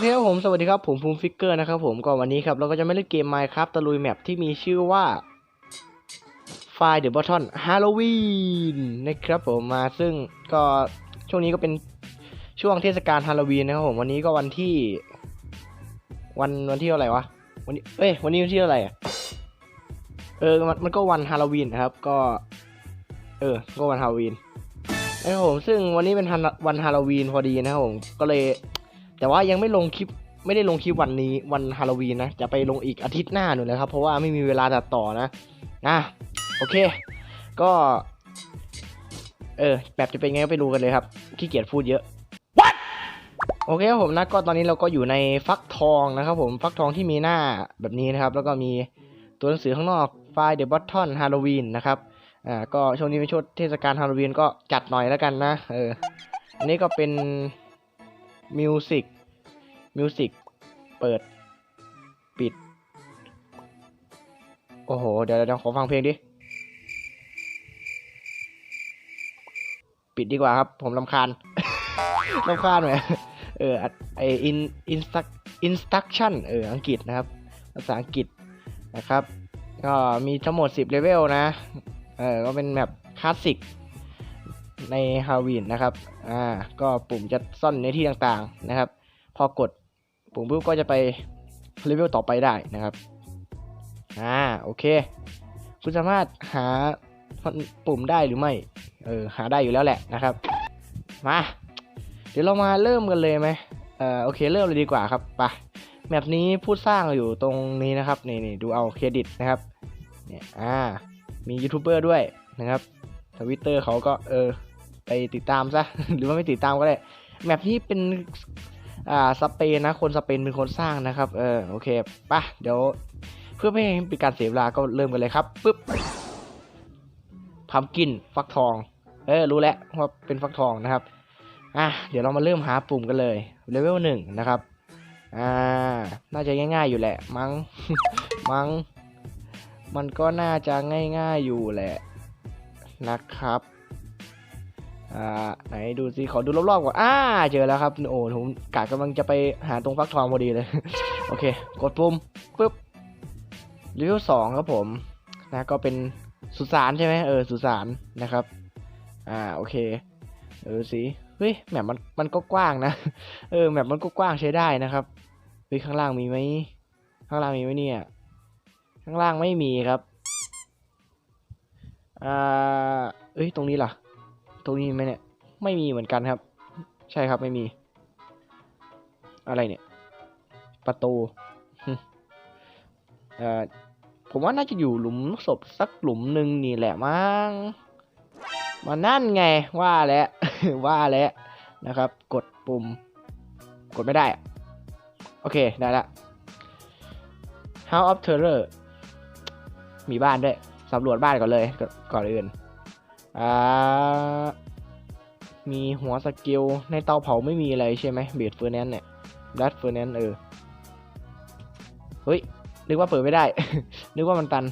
เคครับผม สวัสดีครับ ผมภูมิฟิกเกอร์นะครับผมก็วันนี้ครับ เราก็จะไม่เล่นเกม Minecraft ตะลุยแมปที่มีชื่อว่า f i the Button Halloween นะครับผมมาซึ่งก็ช่วงนี้ก็เป็นช่วงเทศกาลฮาโลวีนนะครับผมวันนี้ก็วันที่ วันวันที่เท่าไรวะวันนี้เอ้ยวันนี้วันที่เท่าไร่ะเออมันมันก็วันฮาโลวีนนะครับ ก็ เออ ก็วันฮาโลวีนนะครับผมซึ่งวันนี้เป็นวันฮาโลวีนพอดีนะครับผมก็เลย แต่ว่ายังไม่ลงคลิปไม่ได้ลงคลิปวันนี้วันฮาโลวีนนะ จะไปลงอีกอาทิตย์หน้าหนูนะครับ เพราะว่าไม่มีเวลาตัดต่อนะอะโอเค ก็เออแบบจะเป็นไงก็ไปดูกันเลยครับขี้เกียจพูดเยอะ What? โอเคครับผมนะก็ตอนนี้เราก็อยู่ในฟักทองนะครับผมฟักทองที่มีหน้าแบบนี้นะครับ แล้วก็มีตัวหนังสือข้างนอกไฟล์เดอะบัตทอนฮาโลวีนนะครับอ่าก็ช่วงนี้เป็นช่วงเทศกาลฮาโลวีนก็จัดหน่อยแล้วกันนะเอออันนี้ก็เป็น มิวสิกมิวสิกเปิด ปิด โอ้โห เดี๋ยวเดี๋ยวขอฟังเพลงดิ ปิดดีกว่าครับ ผมลำคาญลำคาญหน่อยเออไออินอินสตักอินสตักชั่นเออ อังกฤษนะครับ ภาษาอังกฤษนะครับ ก็มีทั้งหมด 10 เลเวลนะ เออ ก็เป็นแบบคลาสสิก ในฮาวีนนะครับ อ่า ก็ปุ่มจะซ่อนในที่ต่างๆนะครับ พอกดปุ่มปุ๊บก็จะไปเลเวลต่อไปได้นะครับ อ่า โอเค คุณสามารถหาปุ่มได้หรือไม่ เออ หาได้อยู่แล้วแหละนะครับ มา เดี๋ยวเรามาเริ่มกันเลยไหมเออโอเค เริ่มเลยดีกว่าครับไปแมปนี้ผู้สร้างอยู่ตรงนี้นะครับ นี่นี่ดูเอาเครดิตนะครับ เนี่ย อ่า มียูทูบเบอร์ด้วยนะครับทวิตเตอร์เขาก็เออ ไปติดตามซะ หรือว่าไม่ติดตามก็ได้ แมปนี้เป็นอ่าสเปนนะ คนสเปนเป็นคนสร้างนะครับ เออโอเคปะเดี๋ยวเพื่อไม่ให้เป็นการเสียเวลาก็เริ่มกันเลยครับปึ๊บพัมกินฟักทอง เออรู้แล้วว่าเป็นฟักทองนะครับ อะเดี๋ยวเรามาเริ่มหาปุ่มกันเลยเลเวลหนึ่งนะครับ อ่า น่าจะง่าย ๆอยู่แหละ มัง้ง มัง้ง มันก็น่าจะง่ายๆอยู่แหละนะครับ อ่าไหนดูสิขอดูรอบๆก่อนอ่าเจอแล้วครับโอ้ผมกะกำลังจะไปหาตรงฟักทองพอดีเลย โอเค กดปุ่มปึ๊บเลเวสองครับผมนะก็เป็นสุสานใช่ไหมเออสุสานนะครับ อ่าโอเคเออสิเฮ้ยแมปมันมันก็กว้างนะเออแมปมันก็กว้างใช้ได้นะครับเฮ้ยข้างล่างมีไหมข้างล่างมีไหมเนี่ย ข้างล่างไม่มีครับอ่าเอ้ยตรงนี้ล่ะ ตรงนี้ไหมเนี่ยไม่มีเหมือนกันครับ ใช่ครับไม่มี อะไรเนี่ย ประตูเอ่อผมว่าน่าจะอยู่หลุมศพสักหลุมหนึ่งนี่แหละมั้งมานั่นไงว่าแล้วว่าแล้วนะครับ กดปุ่ม กดไม่ได้อะโอเค ได้ละ House of Terror มีบ้านด้วยสำรวจบ้านก่อนเลยก่อนก่น อ่า มีหัวสกิล ในเตาเผาไม่มีอะไรใช่ไหมเบียดเฟอร์แนนเนี่ยดัตเฟอร์แนนเออ เฮ้ย นึกว่าเปิดไม่ได้ นึกว่ามันตัน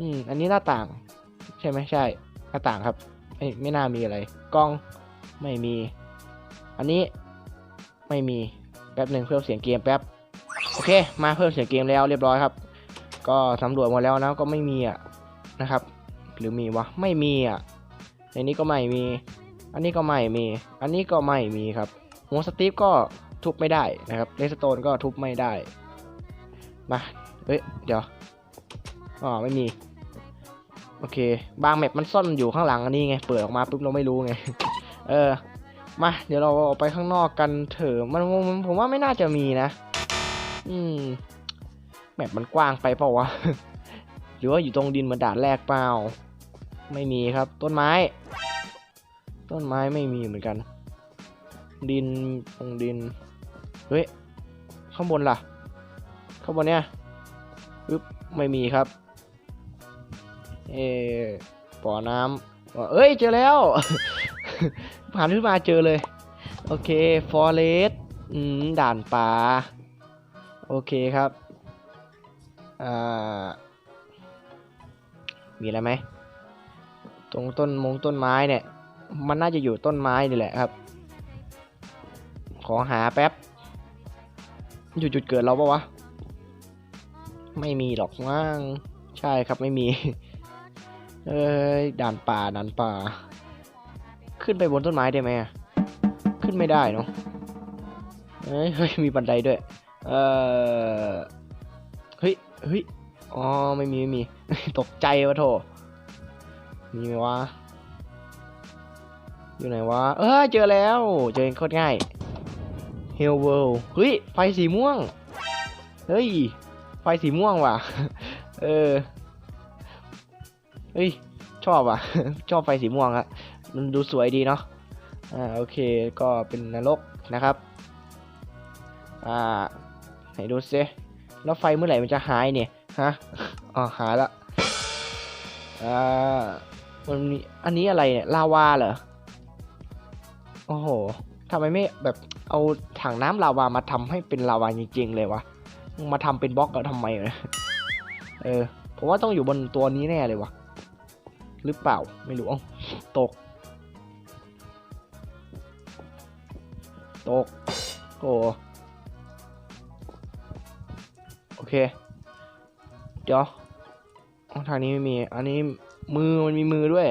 อืม อันนี้หน้าต่าง ใช่ไหมใช่ หน้าต่างครับ ไม่ไม่น่ามีอะไร กล้อง ไม่มี อันนี้ ไม่มี แป๊บหนึ่งเพิ่มเสียงเกมแป๊บ โอเค มาเพิ่มเสียงเกมแล้วเรียบร้อยครับ ก็สำรวจหมดแล้วนะ ก็ไม่มีอะนะครับ หรือมีวะ ไม่มีอะในนี้ก็ไม่มี อันนี้ก็ไม่มี อันนี้ก็ไม่มีครับหัวสตีฟก็ทุบไม่ได้นะครับเลสโตนก็ทุบไม่ได้ มาเฮ้ยเดี๋ยวอ๋อไม่มี โอเค บางแมปมันซ่อนอยู่ข้างหลังอันนี้ไง เปิดออกมาปุ๊บเราไม่รู้ไง เออ มา เดี๋ยวเราออกไปข้างนอกกันเถอะมันมันผมว่าไม่น่าจะมีนะ อืม แมปมันกว้างไปเปล่าวะ หรือว่าอยู่ตรงดินเหมือนด่านแรกเปล่า ไม่มีครับ ต้นไม้ ต้นไม้ไม่มีเหมือนกัน ดินตรงดิน เฮ้ย ข้างบนล่ะ ข้างบนเนี่ยปึ๊บไม่มีครับ เออบ่อน้ำเอ้ย เจอแล้ว ผ่านขึ้นมาเจอเลย โอเค ฟอเรสอืมด่านป่า โอเคครับ อ่า มีอะไรไหม ตรงต้นมงต้นไม้เนี่ย มันน่าจะอยู่ต้นไม้นี่แหละครับ ขอหาแป๊บ อยู่จุดเกิดเราปะวะ ไม่มีหรอกมั้งใช่ครับไม่มี เอ้ยด่านป่าด่านป่า ขึ้นไปบนต้นไม้ได้ไหมอะขึ้นไม่ได้เนาะเอ้ยเฮ้ยมีบันไดด้วย เออเฮ้ยเฮ้ยอ๋อไม่มีไม่มี ตกใจวะโถ มีไหมวะ อยู่ไหนวะ เออเจอแล้ว เจอโคตรง่าย Hell World เฮ้ย ไฟสีม่วง เฮ้ย ไฟสีม่วงว่ะ เออ เฮ้ย ชอบอะ ชอบไฟสีม่วงอะมันดูสวยดีเนาะ อ่า โอเค ก็เป็นนรกนะครับ อ่า ไหนดูซิแล้วไฟเมื่อไหร่มันจะหายเนี่ย ฮะ อ๋อ หายละ อ่า มันมีอันนี้อะไรเนี่ยลาวาเหรอโอ้โหทำไมไม่แบบเอาถังน้ำลาวามาทำให้เป็นลาวาจริงๆเลยวะมาทำเป็นบล็อกก็ทำไมเนี่ยเออผมว่าต้องอยู่บนตัวนี้แน่เลยวะหรือเปล่าไม่รู้อ้าตก ตกโอ้โอเค เดี๋ยวอ๋อ ทางนี้ไม่มี อันนี้มือมันมีมือด้วย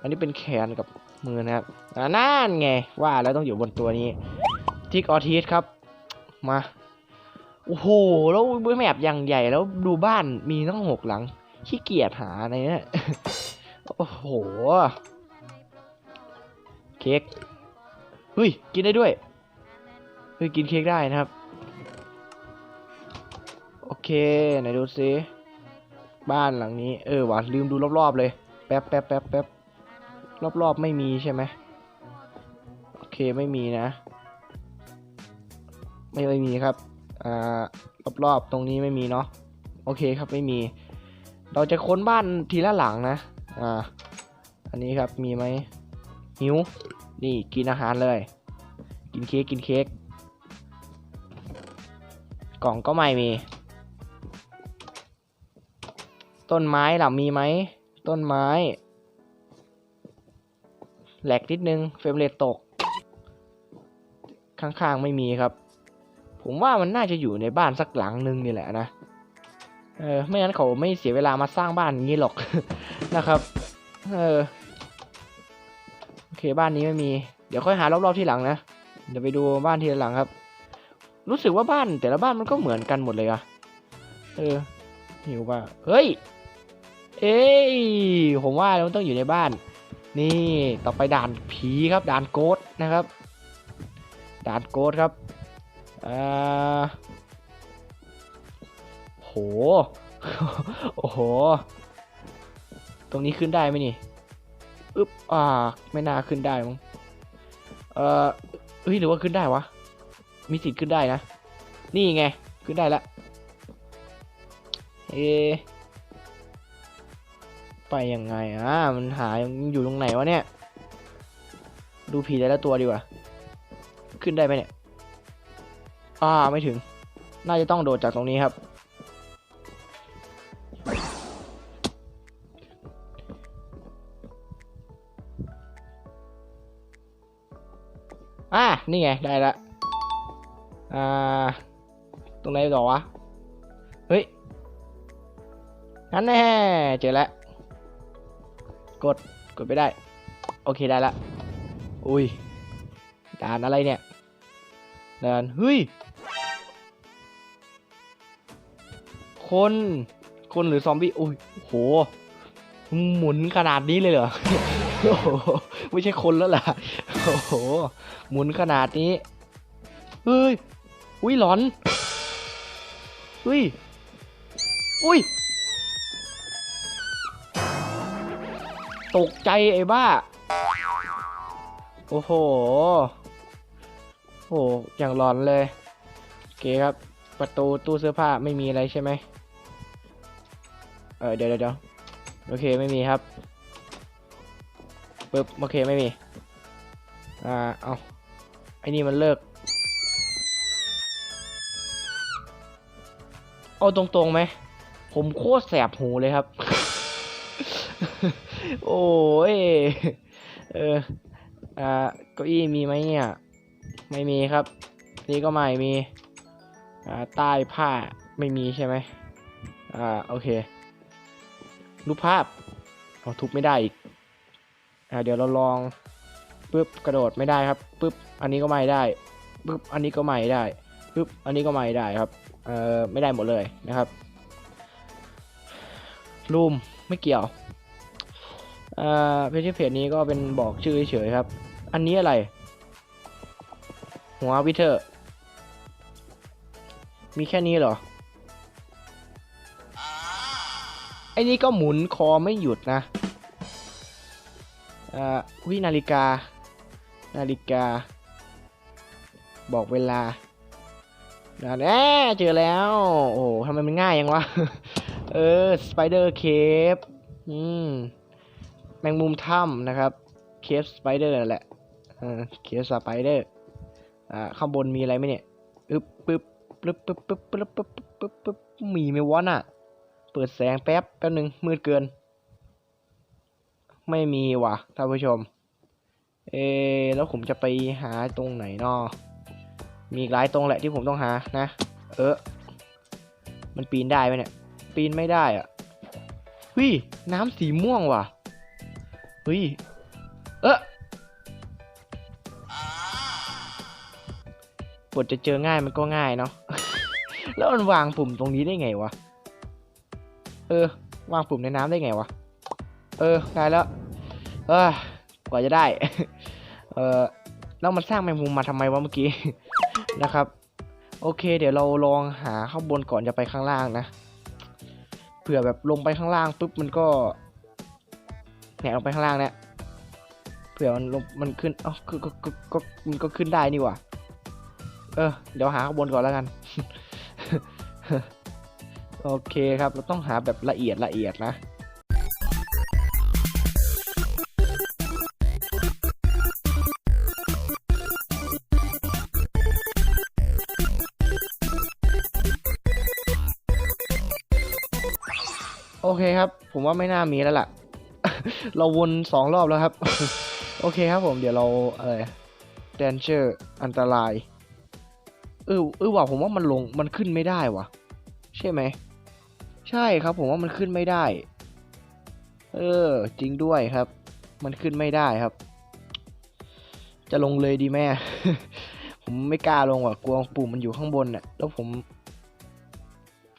อันนี้เป็นแขนกับมือนะครับอ่านั่นไงว่าแล้วต้องอยู่บนตัวนี้ทิกออทิสครับ มาโอ้โหแล้วแมปอย่างใหญ่แล้วดูบ้านมีตั้งหกหลังขี้เกียจหาอะไรเนี่ยโอ้โห เค้กเฮ้ยกินได้ด้วยเฮ้ยกินเค้กได้นะครับ โอเคไหนดูซิ บ้านหลังนี้ เออว่ะลืมดูรอบๆเลย แป๊บแป๊บแป๊บแป๊บรอบๆไม่มีใช่ไหมโอเคไม่มีนะ ไม่ไม่มีครับอ่ารอบๆตรงนี้ไม่มีเนาะโอเคครับไม่มี เราจะค้นบ้านทีละหลังนะอ่าอันนี้ครับมีไหมหิวนี่กินอาหารเลย กินเค้กกินเค้กกล่องก็ไม่มี ต้นไม้ล่ะมีไหม ต้นไม้ แหลกนิดนึง เฟรมเรทตก ข้างๆไม่มีครับ ผมว่ามันน่าจะอยู่ในบ้านสักหลังนึงนี่แหละนะ เออ ไม่งั้นเขาไม่เสียเวลามาสร้างบ้านอย่างนี้หรอกนะครับ เออ โอเคบ้านนี้ไม่มี เดี๋ยวค่อยหารอบๆที่หลังนะ เดี๋ยวไปดูบ้านทีละหลังครับ รู้สึกว่าบ้านแต่ละบ้านมันก็เหมือนกันหมดเลยอะเออหิวป่ะ เฮ้ย เอ้ยผมว่ามันต้องอยู่ในบ้าน นี่ต่อไปด่านผีครับ ด่านโกดนะครับ ด่านโกดครับอ่าโหโอ้โห ตรงนี้ขึ้นได้ไหมนี่อึ๊บอ่า ไม่น่าขึ้นได้มั้งเอ่อเฮ้ยหรือว่าขึ้นได้วะ มีสิทธิ์ขึ้นได้นะ นี่ไง ขึ้นได้ละ เอ ไปยังไงอะมันหาอยู่ตรงไหนวะเนี่ย ดูผีแต่ละตัวดีกว่า ขึ้นได้ไหมเนี่ย อ่าไม่ถึง น่าจะต้องโดดจากตรงนี้ครับ อ่านี่ไง ได้ละ อ่า ตรงไหนต่อวะ เฮ้ย นั่นแน่เจอแล้ว กด กดไปได้ โอเคได้ละ อุ้ยด่านอะไรเนี่ยด่านเฮ้ย คน คนหรือซอมบี้ อุ้ยโห หมุนขนาดนี้เลยเหรอ โอ้โห ไม่ใช่คนแล้วล่ะ โอ้โห หมุนขนาดนี้ เฮ้ย อุ้ยหลอน อุ้ย อุ้ย ตกใจไอ้บ้า โอ้โห โอ้อย่างหลอนเลยโอเคครับ ประตูตู้เสื้อผ้าไม่มีอะไรใช่ไหมเออเดี๋ยวเดี๋ยวเดี๋ยวโอเคไม่มีครับปึ๊บโอเคไม่มี อ่า เอาไอ้นี่มันเลิก เอาตรงๆไหม ผมโคตรแสบหูเลยครับ โอ้ย เออ อ่า เก้าอี้มีไหมเนี่ย ไม่มีครับ นี่ก็ไม่มี อ่า ใต้ผ้าไม่มีใช่ไหม อ่า โอเค รูปภาพเอาทุบไม่ได้อีก อ่า เดี๋ยวเราลองปึ๊บกระโดดไม่ได้ครับปึ๊บ อันนี้ก็ไม่ได้ปึ๊บ อันนี้ก็ไม่ได้ปึ๊บ อันนี้ก็ไม่ได้ครับ เอ่อ ไม่ได้หมดเลยนะครับรูมไม่เกี่ยว อ่าเพจเพจนี้ก็เป็นบอกชื่อเฉยครับ อันนี้อะไร หัววิเทอร์ มีแค่นี้เหรอ ไอ้นี่ก็หมุนคอไม่หยุดนะอ่าวินาฬิกา นาฬิกา บอกเวลานะแน่เจอแล้ว โอ้โหทำไมมันง่ายยังวะ เออ สไปเดอร์เคฟอืม มงมุมถ้ำนะครับเคฟสไปเดอร์นั่นแหละเคฟสไปเดอร์อ่าข้างบนมีอะไรไหมเนี่ยอึ๊บปึ๊บปึ๊บปึ๊บปึ๊บปึ๊บปึ๊บปึ๊บปึ๊บมีไหมวะน่ะ เปิดแสงแป๊บแป๊บหนึ่งมืดเกิน ไม่มีว่ะท่านผู้ชม เอะแล้วผมจะไปหาตรงไหนนอมีหลายตรงแหละที่ผมต้องหานะ เออ มันปีนได้ไหมเนี่ย ปีนไม่ได้อะเฮ้ยน้ำสีม่วงว่ะ เฮ้ย เออบทจะเจอง่ายมันก็ง่ายเนาะ แล้วมันวางปุ่มตรงนี้ได้ไงวะ เออ วางปุ่มในน้ำได้ไงวะ เออได้แล้ว เออกว่าจะได้ เออแล้วมันสร้างแมงมุมมาทำไมวะเมื่อกี้ นะครับ โอเค เดี๋ยวเราลองหาข้างบนก่อนจะไปข้างล่างนะ เผื่อแบบลงไปข้างล่างปุ๊บมันก็ เนี่ยลงไปข้างล่างเนี่ยเผื่อมันลงมันขึ้นอ้าก็ก็ก็มันก็ขึ้นได้นี่ว่าเออเดี๋ยวหาข้างบนก่อนแล้วกัน โอเคครับ เราต้องหาแบบละเอียดละเอียดนะโอเคครับ ผมว่าไม่น่ามีแล้วล่ะ เราวนสองรอบแล้วครับ โอเคครับผมเดี๋ยวเราอะไรแดนเชอร์อันตราย เออเออว่ะผมว่ามันลงมันขึ้นไม่ได้ว่ะใช่ไหม ใช่ครับ ผมว่ามันขึ้นไม่ได้ เออ จริงด้วยครับ มันขึ้นไม่ได้ครับ จะลงเลยดีแม่ ผมไม่กล้าลงว่ะกลัวปุ่มมันอยู่ข้างบนน่ะ แล้วผม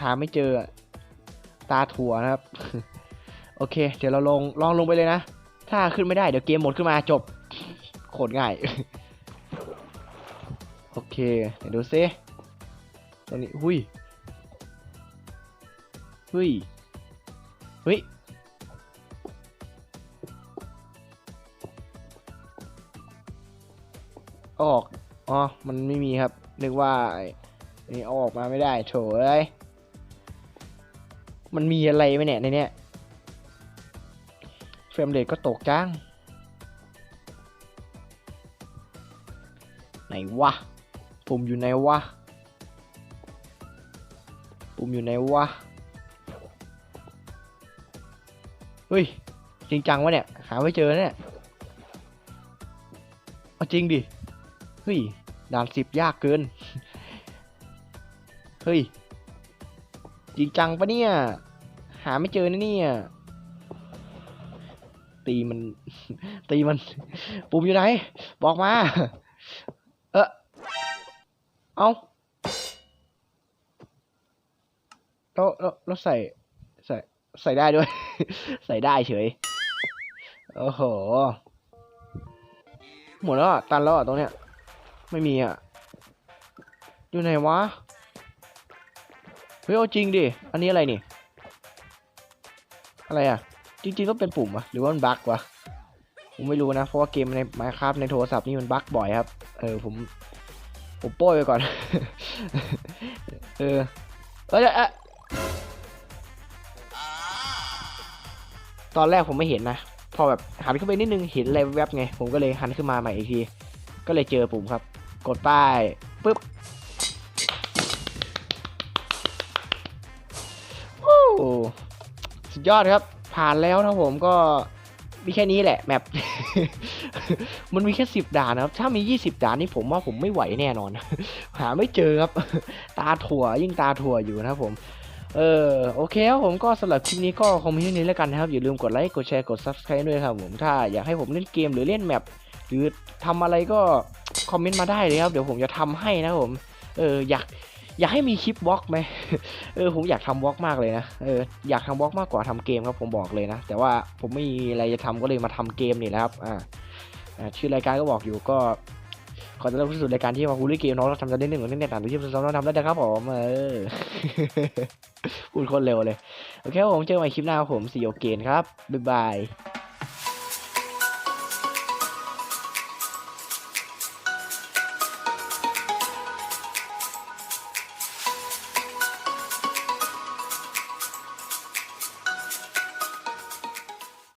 หาไม่เจอตาถั่วนะครับ โอเค เดี๋ยวเราลงลองลงไปเลยนะ ถ้าขึ้นไม่ได้เดี๋ยวเกมหมดขึ้นมาจบ โคตรง่าย โอเค เดี๋ยวดูซิตรงนี้ หุยหุยเฮ้ยออก อ๋อ มันไม่มีครับ นึกว่านี่ออกมาไม่ได้ โถเอ้ย มันมีอะไรไหมเนี่ยในเนี้ย รมเรทก็ตกจ้าง ไหนวะ ปุ่มอยู่ไหนวะ ปุ่มอยู่ไหนวะ เฮ้ย จริงจังวะเนี่ย หาไม่เจอเนี่ยเอาจริงดิ เฮ้ย ด่านสิบยากเกิน เฮ้ย จริงจังปะเนี่ย หาไม่เจอนะเนี่ย ตีมัน ตีมัน ปุ่มอยู่ไหน บอกมา เออเอาแล้วแล้วแล้วใส่ ใส่ ใส่ได้ด้วย ใส่ได้เฉย โอ้โห หมดแล้วอะ ตันแล้วอะตรงเนี้ย ไม่มีอะ อยู่ไหนวะ เฮ้ยเอาจริงดิ อันนี้อะไรนี่ อะไรอะ จริงๆก็เป็นปุ่มอะหรือว่ามันบั๊กวะผมไม่รู้นะ เพราะว่าเกมใน Minecraft ในโทรศัพท์นี่มันบั๊กบ่อยครับ เออผมผมโป้ยไปก่อน เออเอยเอยตอนแรกผมไม่เห็นนะ พอแบบหันขึ้นไปนิดนึงเห็นอะไรแวบไง ผมก็เลยหันขึ้นมาใหม่อีกที ก็เลยเจอปุ่มครับ กดป้ายปุ๊บโอ้สุดยอดครับ ผ่านแล้วนะผมก็มีแค่นี้แหละแมป มันมีแค่สิบด่านนะครับ ถ้ามียี่สิบด่านนี่ผมว่าผมไม่ไหวแน่นอน หาไม่เจอครับ ตาถั่วยิ่งตาถั่วอยู่นะครับผม เออโอเคครับผมก็สำหรับคลิปนี้ก็คงมีเท่านี้แล้วกันนะครับ อย่าลืมกดไลค์กดแชร์กด subscribe ด้วยครับผมถ้าอยากให้ผมเล่นเกมหรือเล่นแมปหรือทำอะไรก็คอมเมนต์มาได้เลยครับ เดี๋ยวผมจะทำให้นะครับผม เอออยาก อยากให้มีคลิปวอล์กไหมเออผมอยากทำวอล์กมากเลยนะเอออยากทำวอล์กมากกว่าทำเกมครับผมบอกเลยนะ แต่ว่าผมไม่มีอะไรจะทำก็เลยมาทำเกมนี่แหละครับอ่าชื่อรายการก็บอกอยู่ก็ขอต้อนรับเข้าสู่รายการที่มาพูดเรื่องเกมน้องเราทำจะเล่นหนึ่งเล่นในต่างประเทศซ้อมเราทำได้นะครับผมเออพูดคนเร็วเลย โอเคผมเจอกันใหม่คลิปหน้าครับผมสีโอเกนครับ บ๊ายบาย